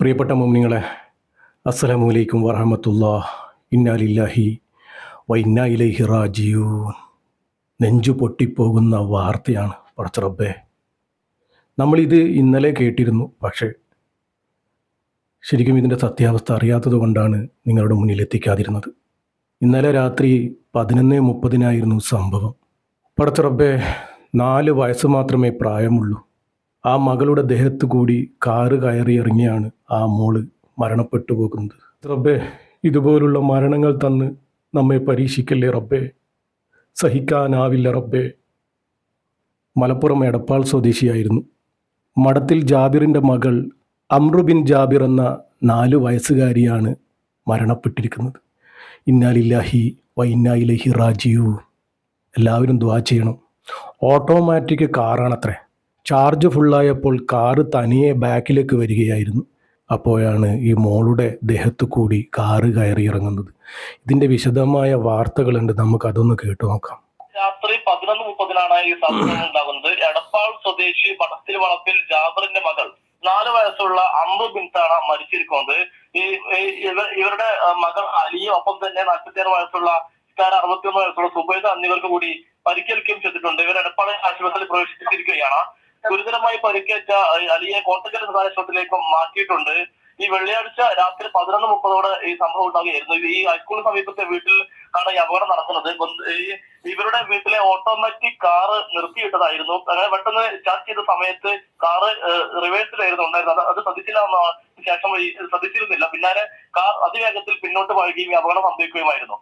പ്രിയപ്പെട്ട മോമിനിങ്ങളെ അസ്സലാമു അലൈക്കും വറഹമത്തുള്ള ഇന്നാലില്ലാഹി വ ഇന്നാ ഇലൈഹി റാജിയൂൻ നെഞ്ചു പൊട്ടിപ്പോകുന്ന വാർത്തയാണ് പടച്ചറബ്ബേ നമ്മളിത് ഇന്നലെ കേട്ടിരുന്നു പക്ഷേ ശരിക്കും ഇതിന്റെ സത്യാവസ്ഥ അറിയാത്തത് കൊണ്ടാണ് നിങ്ങളുടെ മുന്നിൽ എത്തിക്കാതിരുന്നത്. ഇന്നലെ രാത്രി പതിനൊന്ന് മുപ്പതിനായിരുന്നു സംഭവം. പടച്ചറബ്ബേ നാല് വയസ്സ് മാത്രമേ പ്രായമുള്ളൂ. ആ മകളുടെ ദേഹത്ത് കൂടി കാറ് കയറി ഇറങ്ങിയാണ് ആ മോൾ മരണപ്പെട്ടു പോകുന്നത്. റബ്ബേ ഇതുപോലുള്ള മരണങ്ങൾ തന്ന് നമ്മെ പരീക്ഷിക്കല്ലേ റബ്ബേ? സഹിക്കാനാവില്ല റബ്ബേ. മലപ്പുറം എടപ്പാൾ സ്വദേശിയായിരുന്നു. മഠത്തിൽ ജാബിറിന്റെ മകൾ അമ്രുബിൻ ജാബിർ എന്ന നാലു വയസ്സുകാരിയാണ് മരണപ്പെട്ടിരിക്കുന്നത്. ഇന്നാലില്ലാഹി വൈന്നായിലഹി റാജിയു എല്ലാവരും ദ്വാ ചെയ്യണം. ഓട്ടോമാറ്റിക് കാറാണത്രേ. ചാർജ് ഫുള്ളായപ്പോൾ കാറ് തനിയെ ബാക്കിലേക്ക് വരികയായിരുന്നു. അപ്പോഴാണ് ഈ മോളുടെ ദേഹത്തു കൂടി കാറ് കയറി ഇറങ്ങുന്നത്. ഇതിന്റെ വിശദമായ വാർത്തകളുണ്ട്. നമുക്ക് അതൊന്ന് കേട്ടു നോക്കാം. രാത്രി പതിനൊന്ന് മുപ്പതിനാണ് ഈ സംഭവം ഉണ്ടാകുന്നത്. എടപ്പാൾ സ്വദേശി പടത്തിൽ വളപ്പിൽ ജാബറിന്റെ മകൾ നാല് വയസ്സുള്ള അമ്പു ബിൻസാണ് മരിച്ചിരിക്കുന്നത്. ഈ ഇവരുടെ മകൾ അലിയ ഒപ്പം തന്നെ നാൽപ്പത്തിയാറ് വയസ്സുള്ള ഇസ്താൻ അറുപത്തിയൊന്ന് വയസ്സുള്ള സുബൈദ എന്നിവർക്ക് കൂടി പരിക്കേൽക്കുകയും ചെയ്തിട്ടുണ്ട്. ഇവർ എടപ്പാൾ ആശുപത്രിയിൽ പ്രവേശിപ്പിച്ചിരിക്കുകയാണ് ഗുരുതരമായി പരിക്കേറ്റ അലിയെ കോട്ടക്കൽ ആശുപത്രിയിലേക്ക് മാറ്റിയിട്ടുണ്ട്. ഈ വെള്ളിയാഴ്ച രാത്രി പതിനൊന്ന് മുപ്പതോടെ ഈ സംഭവം ഉണ്ടാകുകയായിരുന്നു ഈ ഹൈസ്കൂളിന് സമീപത്തെ വീട്ടിൽ ആണ് ഈ അപകടം നടക്കുന്നത്. ഇവരുടെ വീട്ടിലെ ഓട്ടോമാറ്റിക് കാറ് നിർത്തിയിട്ടതായിരുന്നു. അങ്ങനെ പെട്ടെന്ന് ചാർജ് ചെയ്ത സമയത്ത് കാറ് റിവേഴ്സിലായിരുന്നു ഉണ്ടായിരുന്നത്. അത് ശ്രദ്ധിച്ചില്ല ശേഷം ശ്രദ്ധിച്ചിരുന്നില്ല. പിന്നാലെ കാർ അതിവേഗത്തിൽ പിന്നോട്ട് വഴുകയും ഈ അപകടം സംഭവിക്കുകയുമായിരുന്നു.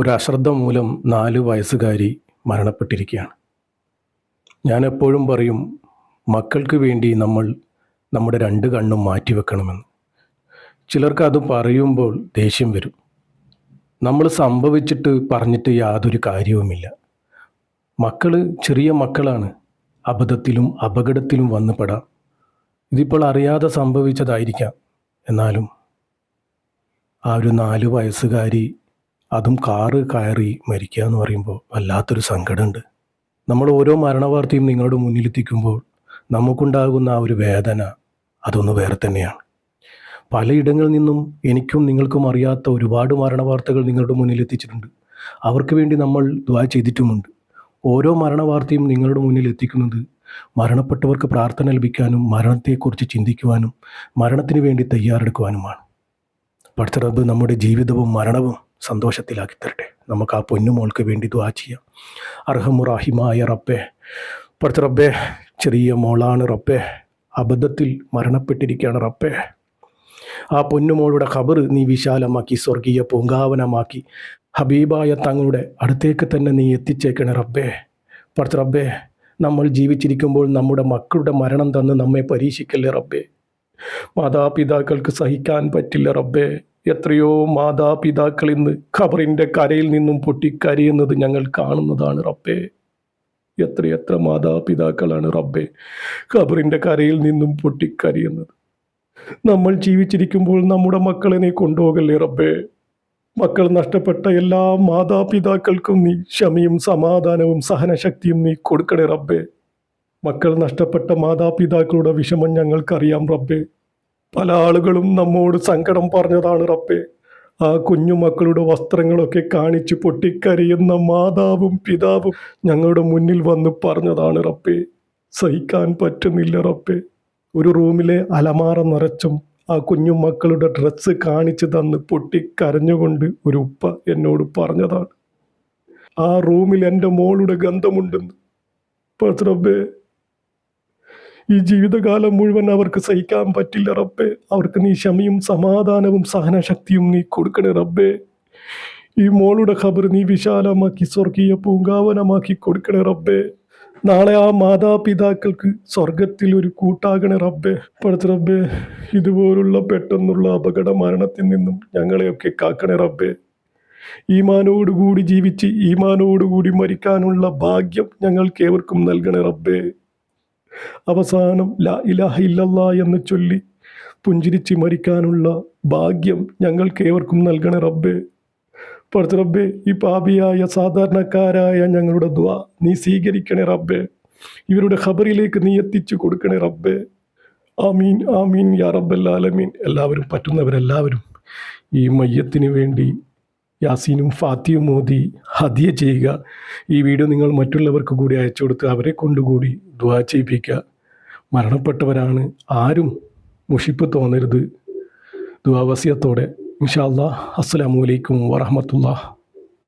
ഒരു അശ്രദ്ധ മൂലം നാല് വയസ്സുകാരി മരണപ്പെട്ടിരിക്കുകയാണ്. ഞാൻ എപ്പോഴും പറയും മക്കൾക്ക് വേണ്ടി നമ്മൾ നമ്മുടെ രണ്ട് കണ്ണും മാറ്റിവെക്കണമെന്ന്. ചിലർക്ക് അത് പറയുമ്പോൾ ദേഷ്യം വരും. നമ്മൾ സംഭവിച്ചിട്ട് പറഞ്ഞിട്ട് യാതൊരു കാര്യവുമില്ല. മക്കൾ ചെറിയ മക്കളാണ്. അബദ്ധത്തിലും അപകടത്തിലും വന്നു പെടാം. ഇതിപ്പോൾ അറിയാതെ സംഭവിച്ചതായിരിക്കാം. എന്നാലും ആ ഒരു നാല് വയസ്സുകാരി അതും കാറ് കയറി മരിക്കുക എന്ന് പറയുമ്പോൾ വല്ലാത്തൊരു സങ്കടമുണ്ട്. നമ്മൾ ഓരോ മരണവാർത്തയും നിങ്ങളുടെ മുന്നിലെത്തിക്കുമ്പോൾ നമുക്കുണ്ടാകുന്ന ആ ഒരു വേദന അതൊന്ന് വേറെ തന്നെയാണ്. പലയിടങ്ങളിൽ നിന്നും എനിക്കും നിങ്ങൾക്കും അറിയാത്ത ഒരുപാട് മരണവാർത്തകൾ നിങ്ങളുടെ മുന്നിൽ എത്തിച്ചിട്ടുണ്ട്. അവർക്ക് വേണ്ടി നമ്മൾ ദ്വാ ചെയ്തിട്ടുമുണ്ട്. ഓരോ മരണവാർത്തയും നിങ്ങളുടെ മുന്നിൽ എത്തിക്കുന്നത് മരണപ്പെട്ടവർക്ക് പ്രാർത്ഥന ലഭിക്കാനും മരണത്തെക്കുറിച്ച് ചിന്തിക്കുവാനും മരണത്തിന് വേണ്ടി തയ്യാറെടുക്കുവാനുമാണ്. പഠിച്ചറബ് നമ്മുടെ ജീവിതവും മരണവും സന്തോഷത്തിലാക്കി തരട്ടെ നമുക്ക് ആ പൊന്നുമോൾക്ക് വേണ്ടി ദ്വാ ചെയ്യാം. അർഹമുറാഹിമായ റബ്ബെ പഠിച്ച റബ്ബേ ചെറിയ മോളാണ് റബ്ബേ. അബദ്ധത്തിൽ മരണപ്പെട്ടിരിക്കുകയാണ് റബ്ബേ. ആ പൊന്നുമോളുടെ ഖബർ നീ വിശാലമാക്കി സ്വർഗീയ പൂങ്കാവനമാക്കി. ഹബീബായ തങ്ങളുടെ അടുത്തേക്ക് തന്നെ നീ എത്തിച്ചേക്കണേ റബ്ബേ. പഠിച്ച റബ്ബേ നമ്മൾ ജീവിച്ചിരിക്കുമ്പോൾ നമ്മുടെ മക്കളുടെ മരണം തന്ന് നമ്മെ പരീക്ഷിക്കല്ലേ റബ്ബേ? മാതാപിതാക്കൾക്ക് സഹിക്കാൻ പറ്റില്ല റബ്ബേ. എത്രയോ മാതാപിതാക്കൾ ഇന്ന് ഖബറിന്റെ കരയിൽ നിന്നും പൊട്ടിക്കരയുന്നത് ഞങ്ങൾ കാണുന്നതാണ് റബ്ബേ. എത്രയെത്ര മാതാപിതാക്കളാണ് റബ്ബെ. ഖബറിന്റെ കരയിൽ നിന്നും പൊട്ടിക്കരിയുന്നത്. നമ്മൾ ജീവിച്ചിരിക്കുമ്പോൾ നമ്മുടെ മക്കളെ നീ കൊണ്ടുപോകല്ലേ റബ്ബേ? മക്കൾ നഷ്ടപ്പെട്ട എല്ലാ മാതാപിതാക്കൾക്കും നീ ക്ഷമയും സമാധാനവും സഹനശക്തിയും നീ കൊടുക്കണേ റബ്ബേ. മക്കൾ നഷ്ടപ്പെട്ട മാതാപിതാക്കളുടെ വിഷമം ഞങ്ങൾക്കറിയാം റബ്ബേ. പല ആളുകളും നമ്മോട് സങ്കടം പറഞ്ഞതാണ് റബ്ബേ. ആ കുഞ്ഞുമക്കളുടെ വസ്ത്രങ്ങളൊക്കെ കാണിച്ച് പൊട്ടിക്കരയുന്ന മാതാവും പിതാവും ഞങ്ങളുടെ മുന്നിൽ വന്ന് പറഞ്ഞതാണ് റബ്ബേ സഹിക്കാൻ പറ്റുന്നില്ല റബ്ബേ. ഒരു റൂമിലെ അലമാറ നിറച്ചും ആ കുഞ്ഞുമക്കളുടെ ഡ്രസ്സ് കാണിച്ച് തന്ന് പൊട്ടിക്കരഞ്ഞുകൊണ്ട് ഒരു ഉപ്പ എന്നോട് പറഞ്ഞതാണ്. ആ റൂമിൽ എന്റെ മോളുടെ ഗന്ധമുണ്ടെന്ന്. പക്ഷേ റബ്ബേ ഈ ജീവിതകാലം മുഴുവൻ അവർക്ക് സഹിക്കാൻ പറ്റില്ല റബ്ബേ. അവർക്ക് നീ ക്ഷമയും സമാധാനവും സഹനശക്തിയും നീ കൊടുക്കണേ റബ്ബേ. ഈ മോളുടെ ഖബർ നീ വിശാലമാക്കി സ്വർഗീയ പൂങ്കാവനമാക്കി കൊടുക്കണേ റബ്ബേ. നാളെ ആ മാതാപിതാക്കൾക്ക് സ്വർഗത്തിൽ ഒരു കൂട്ടാകണേ റബ്ബേ. പഠിച്ച റബ്ബേ ഇതുപോലുള്ള പെട്ടെന്നുള്ള അപകട മരണത്തിൽ നിന്നും ഞങ്ങളെയൊക്കെ കാക്കണേ റബ്ബേ. ഈമാനോടുകൂടി ജീവിച്ച് ഈമാനോടുകൂടി മരിക്കാനുള്ള ഭാഗ്യം ഞങ്ങൾക്ക് ഏവർക്കും നൽകണേ റബ്ബേ. അവസാനം ലാ ഇലാഹ ഇല്ലല്ലാ എന്ന് ചൊല്ലി പുഞ്ചിരിച്ച് മരിക്കാനുള്ള ഭാഗ്യം ഞങ്ങൾക്ക് ഏവർക്കും നൽകണേ റബ്ബേ. പഠിച്ച റബ്ബേ ഈ പാപിയായ സാധാരണക്കാരായ ഞങ്ങളുടെ ദ നീ സ്വീകരിക്കണേ റബ്ബേ. ഇവരുടെ ഖബറിലേക്ക് നീ എത്തിച്ചു കൊടുക്കണേ റബ്ബേ. ആമീൻ ആമീൻ യാ റബ്ബല്ലാലമീൻ എല്ലാവരും പറ്റുന്നവരെല്ലാവരും ഈ മയ്യത്തിന് വേണ്ടി യാസീനും ഫാത്തിയും മോദി ഹദിയ ചെയ്യുക. ഈ വീഡിയോ നിങ്ങൾ മറ്റുള്ളവർക്ക് കൂടി അയച്ചു കൊടുത്ത് അവരെ കൊണ്ടുകൂടി ദുവാ ചെയ്യിപ്പിക്കുക. മരണപ്പെട്ടവരാണ് ആരും മുഷിപ്പ് തോന്നരുത്. ദുവാവസ്യത്തോടെ ഇൻഷാ അസ്സലാമലൈക്കും വറഹമത്തുള്ള